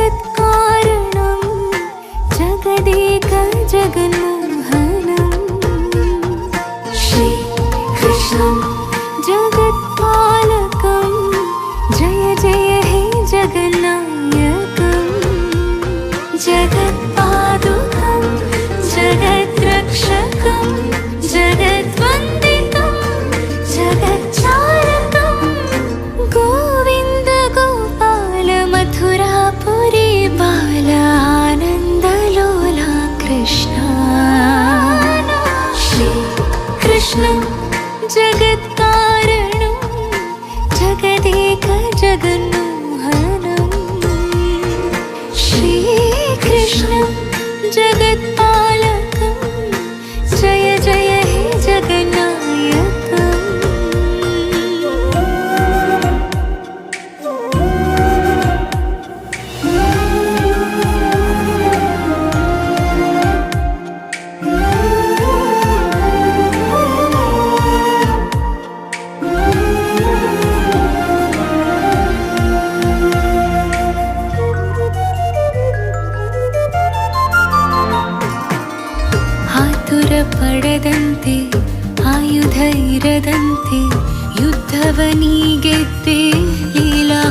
जगत्कारणं जगदेक जगन्मोहनं जय जय हे जगन्नायकं जगत् जगत्कारणं जगदेक जगन्मोहनम्। श्रीकृष्णं जगत्पालकं ಪಡದಂತೆ ಆಯುಧ ಇರದಂತೆ ಯುದ್ಧವನಿಗೆದ್ದೆ ಲೀಲಾ